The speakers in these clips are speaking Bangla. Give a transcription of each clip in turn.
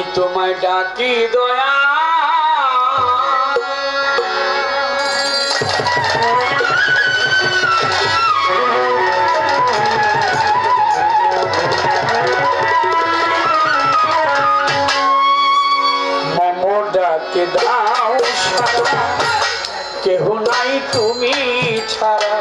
আমি তোমায় ডাকি দয়া। ডাকে দাও সারা। কেহ নাই তুমি ছাড়া।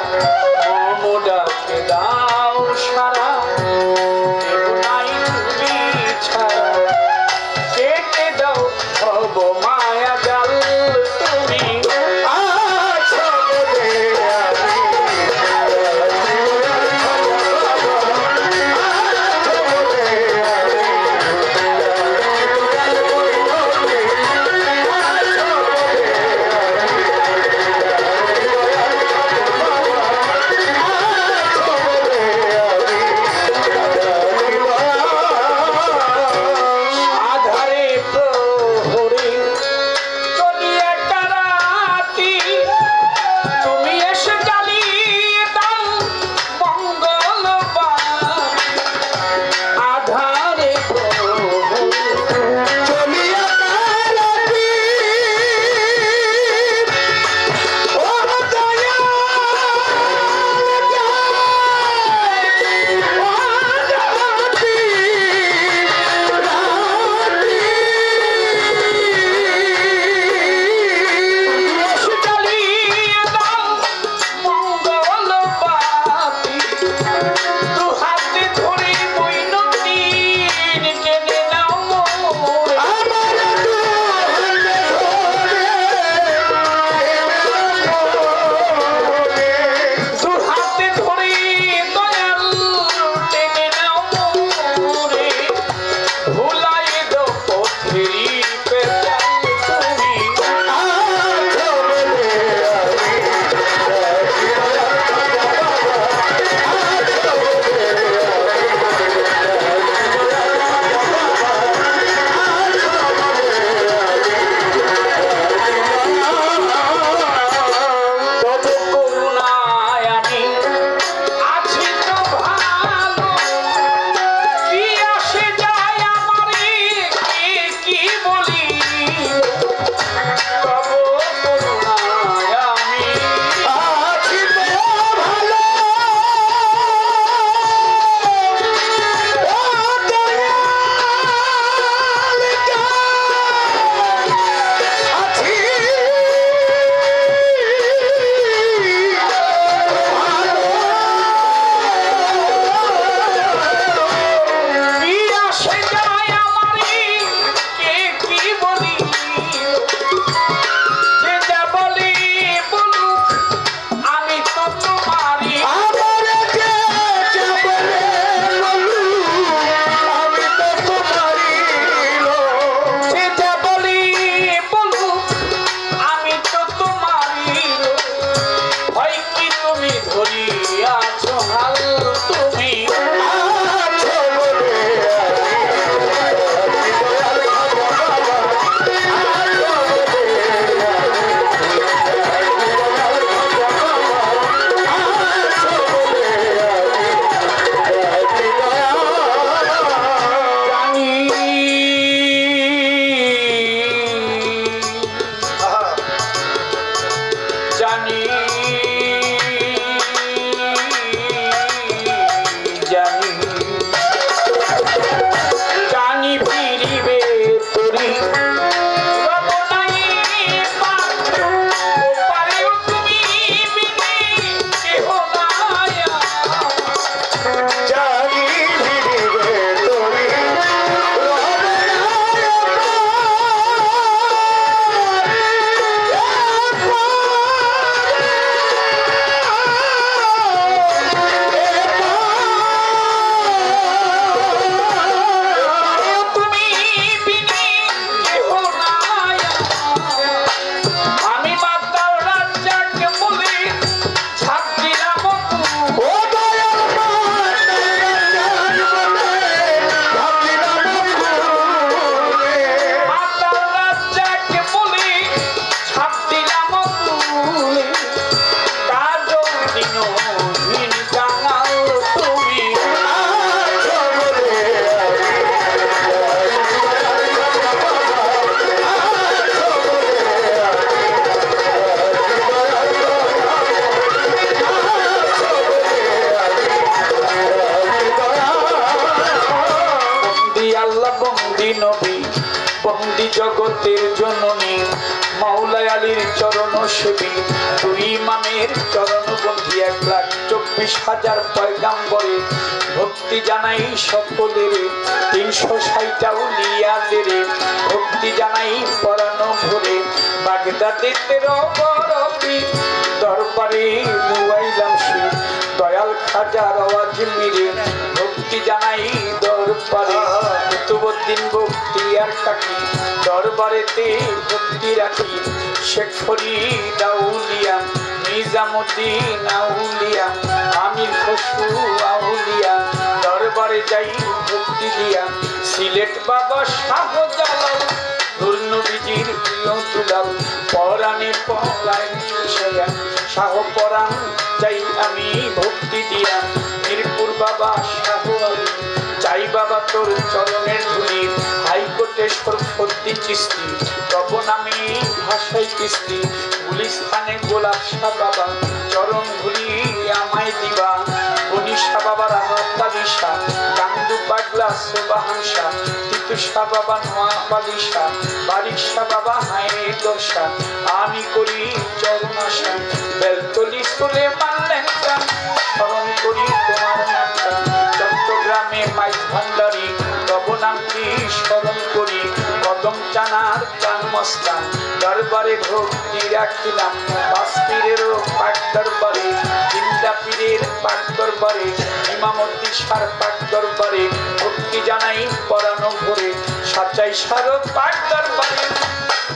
সেবী দুই ইমামের চরণ বন্দি এক লাখ চব্বিশ হাজার পয়গাম্বরে। ভক্তি জানাই সকলের, তিনশো ষাটটা উলিয়াদের ভক্তি জানাই পরানো ভরে। বাগদাদিতে রবরবি দরবারে মুয়াইলাম সে দয়াল খাজার আওয়াজ মিরে ভক্তি জানাই দরবারে। কুতুবুদ্দিন ভক্তি আর কাকি দরবারেতে ভক্তি রাখি। শেখ ফরিদ আউলিয়া নিজামুদ্দিন আউলিয়া আমির খসরু আউলিয়া, দরবারে যাই ভক্তি দিয়া। সিলেট বাবা শাহ জালাল নবীজির প্রিয় তুলাল পরাণে মিশাইয়া শাহ পরাণ চাই আমি ভক্তি দিয়া। মিরপুর বাবা শাহ আলী চাই বাবা তোর চরণের ধুলি গুলিস্থানে গোলাপ শাহ বাবা ধুলি আমায় দিবা। বাবার কান্দু পাগলা সোবাহাংসা তিতুষা বাবা নোয়া বালিশা বারিশা বাবা হায় দশা। আমি করি চরণ আশা, বেলতলি স্কুলে মানলেন স্মরণ করি তোমার নামটা, চট্টগ্রামে মাইক ভান্ডারি, তব নামটি স্মরণ করি। মস্তান দরবারে ভক্তি রাখিলাম। পাঁচ পীরেরও পাক দরবারে চিন্তা পীরের পাক দরবারে, ইমামতি সার পাক দরবারে, ভক্তি জানাই পরানো ভরে, সাচাই সার পাক দরবারে।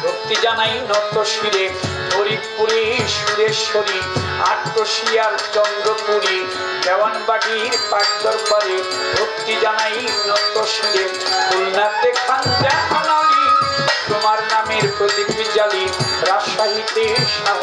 ভক্তি জানাই নত শিরে, ফরিদপুরে সুরেশ্বরী আট্রশিয়ার চন্দ্রপুরী, দেওয়ানবাড়ির পাক দরবারে, ভক্তি জানাই নত শিরে। খুলনাতে খান জাহানারি তোমার নামের প্রদীপ জালি রাজশাহীতে শাহ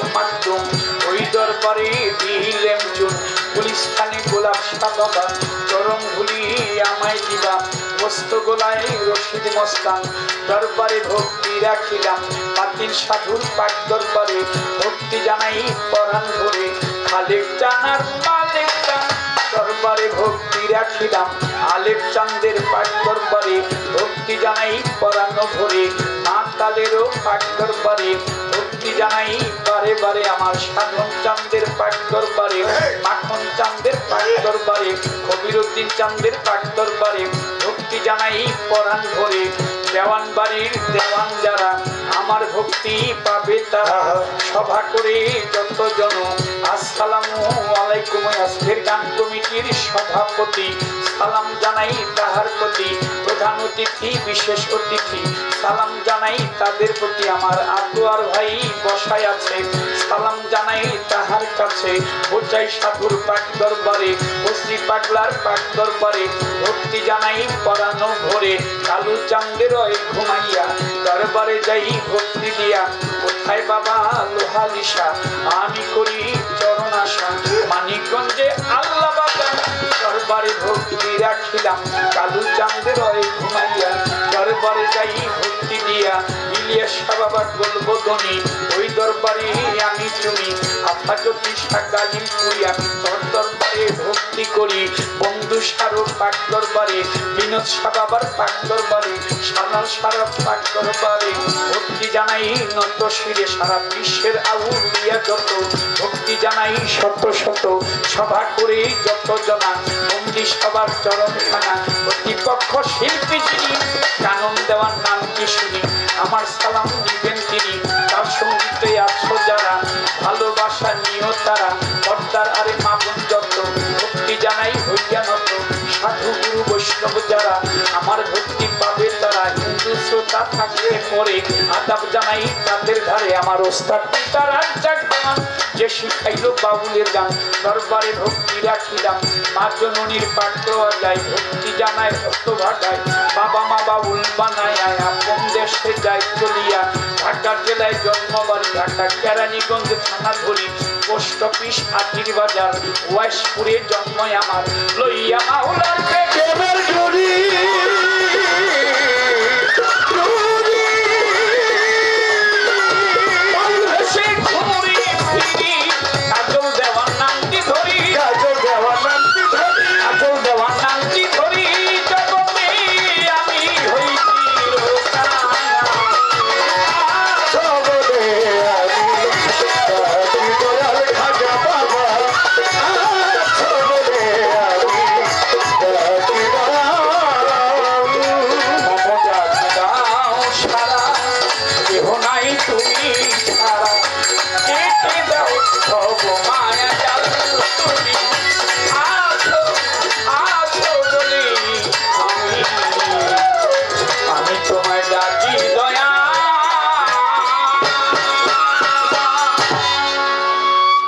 ওই দরবারে দিলেম জুন পুলিশ খানে গোলাপ বাবা চরম ভুলি আমায় দিবা। মস্ত গোলায় রশিদ মস্তান, দরবারে ভক্তি রাখিলাম। পাতিল সাধুর পাক দরবারে ভক্তি জানাই পরাণ ভরে। খালেক জানার মালিক দরবারে ভক্তি রাখিলাম। আলেপ চান্দের পাক দরবারে ভক্তি জানাই পরানো ভরে। কালেরও পাক দরবারে ভক্তি জানাই বারে বারে আমার সাধন চান্দের পাক দরবারে মাখন চান্দের পাক দরবারে কবিরুদ্দিন চান্দের পাক দরবারে ভক্তি জানাই পরাণ ভরে। দেওয়ান বাড়ির দেওয়ান যারা আমার ভক্তি পাবে তারা। সভা করে যত জন আসসালামু আলাইকুম। কমিটির সভাপতি। সালাম জানাই তাহার প্রতি প্রধান অতিথি, বিশেষ অতিথি। সালাম জানাই তাদের প্রতি আমার আতোয়ার ভাই বসায় আছে। সালাম জানাই তাহার কাছে। বোচাই সাধুর পাক দরবারে বস্তি পাগলার পাক দরবারে। ভক্তি জানাই পরানো ভরে, কালু চান্দের ঘুমাইয়া, দরবারে যাই ভক্তি দিয়া। কোথায় বাবা লোহালিশা? আমি করি চরণ আশা মানিকগঞ্জে দরবারে ভক্তি রাখিলাম। কালু চান্দের ওই ঘুমাইয়া দরবারে যাই ভক্তি দিয়া। ওই দরবারে আমি দরবারে ভক্তি করি। বন্ধু সারো পাক দরবারে, বিনোদ সাবাবার পাক দরবারে, সানাল সারা পাক দরবারে। ভক্তি জানাই নত শিরে, সারা বিশ্বের আউলিয়া যত। ভক্তি জানাই শত শত, সভা করে যত জনা। বন্দি সবার চরণ খানা প্রতিপক্ষ শিল্পী যিনি কানন দেওয়ার নাম কি শুনি। আমার সালাম দিবেন তিনি, তার সঙ্গীতে আছো যারা, ভালোবাসা নিয়েও তারা, পর্দার আরে মাগুন যত, ভক্তি জানাই হইয়া নত, সাধু গুরু বৈষ্ণব যারা, আমার শ্রোতা থাকলে পরে আদাব জানাই, তাদের ধারে আমার ওস্তাদ তারা জাগবান যে শিখাইল বাবুলের গান, দরবারে ভক্তি রাখিলাম। মা জননীর পাঠ দেওয়া যায় ভক্তি জানায় ভক্ত ভাটায় বাবা মা বাবুল বানায় আপন দেশে যায় চলিয়া। ঢাকা জেলায় জন্মবাড়ি ঢাকা কেরানীগঞ্জ থানা ধরি। পোস্ট অফিস আটির বাজার, ওয়াইশপুরে জন্মই আমার। লইয়া মাওলার পেটে। প্রেমের জড়ি।